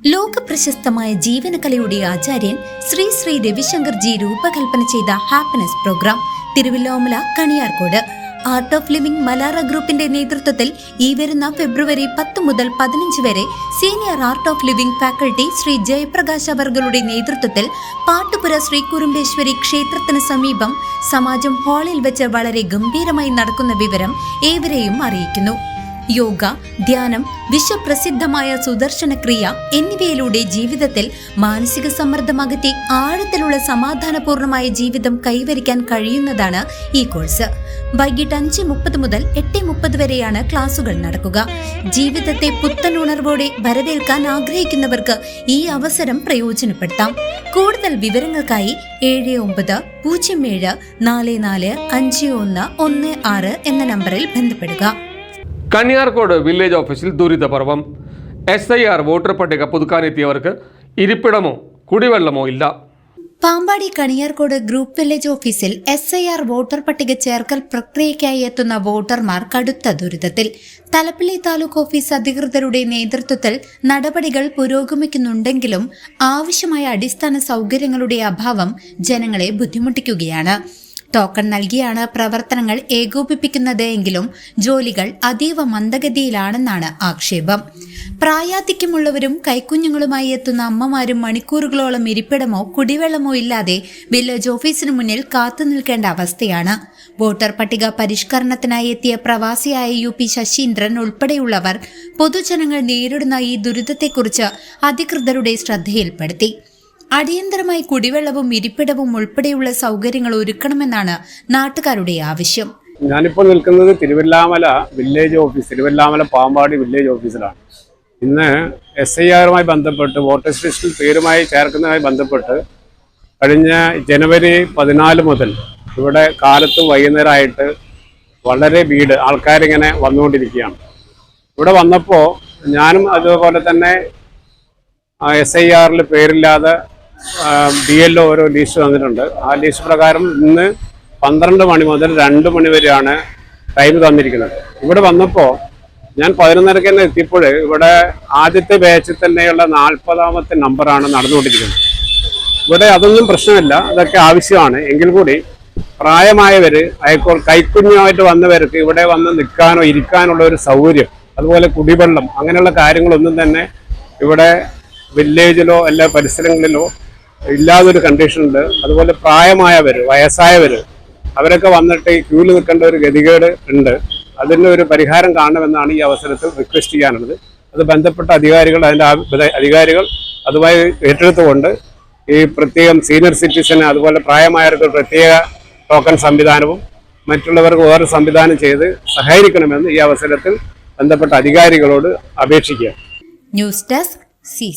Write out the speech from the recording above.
ലോക പ്രശസ്തമായ ജീവനകലയുടെ ആചാര്യൻ ശ്രീ ശ്രീ രവിശങ്കർ ജി രൂപകൽപ്പന ചെയ്ത happiness programme Thiruvallamala Kaniyarkode art of living മലാറ ഗ്രൂപ്പിന്റെ നേതൃത്വത്തിൽ ഈ വരുന്ന ഫെബ്രുവരി പത്ത് മുതൽ പതിനഞ്ച് വരെ senior art of living faculty Shri Jayaprakash അവർഗളുടെ നേതൃത്വത്തിൽ പാട്ടുപുര ശ്രീ കുറുമ്പേശ്വരി ക്ഷേത്രത്തിന് സമീപം സമാജം ഹാളിൽ വെച്ച് വളരെ ഗംഭീരമായി നടക്കുന്ന വിവരം ഏവരെയും അറിയിക്കുന്നു. യോഗ ധ്യാനം വിശ്വപ്രസിദ്ധമായ സുദർശന ക്രിയ എന്നിവയിലൂടെ ജീവിതത്തിൽ മാനസിക സമ്മർദ്ദം അകറ്റി ആഴത്തിലുള്ള സമാധാനപൂർണമായ ജീവിതം കൈവരിക്കാൻ കഴിയുന്നതാണ് ഈ കോഴ്സ്. വൈകിട്ട് അഞ്ച് മുപ്പത് മുതൽ എട്ട് മുപ്പത് വരെയാണ് ക്ലാസുകൾ നടക്കുക. ജീവിതത്തെ പുത്തൻ ഉണർവോടെ വരവേൽക്കാൻ ആഗ്രഹിക്കുന്നവർക്ക് ഈ അവസരം പ്രയോജനപ്പെടുത്താം. കൂടുതൽ വിവരങ്ങൾക്കായി ഏഴ് ഒമ്പത് പൂജ്യം ഏഴ് നാല് നാല് അഞ്ച് ഒന്ന് ഒന്ന് ആറ് എന്ന നമ്പറിൽ ബന്ധപ്പെടുക. കന്യാർക്കോട് വില്ലേജ് ഓഫീസിൽ ദുരിതപർവം എസ് ഐ ആർ വോട്ടർ പട്ടിക പുതുക്കാനെത്തിയവർക്ക് ഇരിപ്പിടമോ കുടിവെള്ളമോ ഇല്ല. പാമ്പാടി കണിയാർകോട് ഗ്രൂപ്പ് വില്ലേജ് ഓഫീസിൽ എസ് ഐ ആർ വോട്ടർ പട്ടിക ചേർക്കൽ പ്രക്രിയയ്ക്കായി എത്തുന്ന വോട്ടർമാർ കടുത്ത ദുരിതത്തിൽ. തലപ്പിള്ളി താലൂക്ക് ഓഫീസ് അധികൃതരുടെ നേതൃത്വത്തിൽ നടപടികൾ പുരോഗമിക്കുന്നുണ്ടെങ്കിലും ആവശ്യമായ അടിസ്ഥാന സൗകര്യങ്ങളുടെ അഭാവം ജനങ്ങളെ ബുദ്ധിമുട്ടിക്കുകയാണ്. ടോക്കൺ നൽകിയാണ് പ്രവർത്തനങ്ങൾ ഏകോപിപ്പിക്കുന്നത് എങ്കിലും ജോലികൾ അതീവ മന്ദഗതിയിലാണെന്നാണ് ആക്ഷേപം. പ്രായാധിക്യമുള്ളവരും കൈക്കുഞ്ഞുങ്ങളുമായി എത്തുന്ന അമ്മമാരും മണിക്കൂറുകളോളം ഇരിപ്പിടമോ കുടിവെള്ളമോ ഇല്ലാതെ വില്ലേജ് ഓഫീസിന് മുന്നിൽ കാത്തു നിൽക്കേണ്ട അവസ്ഥയാണ്. വോട്ടർ പട്ടിക പരിഷ്കരണത്തിനായി എത്തിയ പ്രവാസിയായ യു പി ശശീന്ദ്രൻ ഉൾപ്പെടെയുള്ളവർ പൊതുജനങ്ങൾ നേരിടുന്ന ഈ ദുരിതത്തെക്കുറിച്ച് അധികൃതരുടെ ശ്രദ്ധയിൽപ്പെടുത്തി. അടിയന്തരമായി കുടിവെള്ളവും ഇരിപ്പിടവും ഉൾപ്പെടെയുള്ള സൗകര്യങ്ങൾ ഒരുക്കണമെന്നാണ് നാട്ടുകാരുടെ ആവശ്യം. ഞാനിപ്പോൾ നിൽക്കുന്നത് Thiruvallamala village office Thiruvallamala Pampady village ഓഫീസിലാണ്. ഇന്ന് എസ് ഐ ആറുമായി ബന്ധപ്പെട്ട് വോട്ടേഴ്സ് ലിസ്റ്റിൽ പേരുമായി ചേർക്കുന്നതുമായി ബന്ധപ്പെട്ട് കഴിഞ്ഞ ജനുവരി പതിനാല് മുതൽ ഇവിടെ കാലത്ത് വൈകുന്നേരമായിട്ട് വളരെ വീട് ആൾക്കാരിങ്ങനെ വന്നുകൊണ്ടിരിക്കുകയാണ്. ഇവിടെ വന്നപ്പോൾ ഞാനും അതുപോലെ തന്നെ എസ് ഐ ആറിൽ പേരില്ലാതെ ബി എൽ ഓരോ ലീസ് തന്നിട്ടുണ്ട്. ആ ലീസ് പ്രകാരം ഇന്ന് പന്ത്രണ്ട് മണി മുതൽ രണ്ട് മണി വരെയാണ് ടൈം തന്നിരിക്കുന്നത്. ഇവിടെ വന്നപ്പോൾ ഞാൻ പതിനൊന്നരക്ക് തന്നെ എത്തിയപ്പോൾ ഇവിടെ ആദ്യത്തെ ബാച്ചിൽ തന്നെയുള്ള നാൽപ്പതാമത്തെ നമ്പറാണ് നടന്നുകൊണ്ടിരിക്കുന്നത്. ഇവിടെ അതൊന്നും പ്രശ്നമില്ല. അതൊക്കെ ആവശ്യമാണ്. എങ്കിൽ കൂടി പ്രായമായവർ അയക്കോൾ കൈക്കുഞ്ഞുമായിട്ട് വന്നവർക്ക് ഇവിടെ വന്ന് നിൽക്കാനോ ഇരിക്കാനുള്ള ഒരു സൗകര്യം അതുപോലെ കുടിവെള്ളം അങ്ങനെയുള്ള കാര്യങ്ങളൊന്നും തന്നെ ഇവിടെ വില്ലേജിലോ അല്ല പരിസരങ്ങളിലോ ഇല്ലാതൊരു കണ്ടീഷനുണ്ട് അതുപോലെ പ്രായമായവർ വയസ്സായവർ അവരൊക്കെ വന്നിട്ട് ഈ ക്യൂവിൽ നിൽക്കേണ്ട ഒരു ഗതികേട് ഉണ്ട്. അതിന് ഒരു പരിഹാരം കാണണമെന്നാണ് ഈ അവസരത്തിൽ റിക്വസ്റ്റ് ചെയ്യാനുള്ളത്. അത് ബന്ധപ്പെട്ട അധികാരികൾ അതിന്റെ അധികാരികൾ അതുമായി ഏറ്റെടുത്തുകൊണ്ട് ഈ പ്രത്യേകം സീനിയർ സിറ്റിസന് അതുപോലെ പ്രായമായവർക്ക് പ്രത്യേക ടോക്കൺ സംവിധാനവും മറ്റുള്ളവർക്ക് വേറെ സംവിധാനം ചെയ്ത് സഹകരിക്കണമെന്ന് ഈ അവസരത്തിൽ ബന്ധപ്പെട്ട അധികാരികളോട് അപേക്ഷിക്കുക. News desk C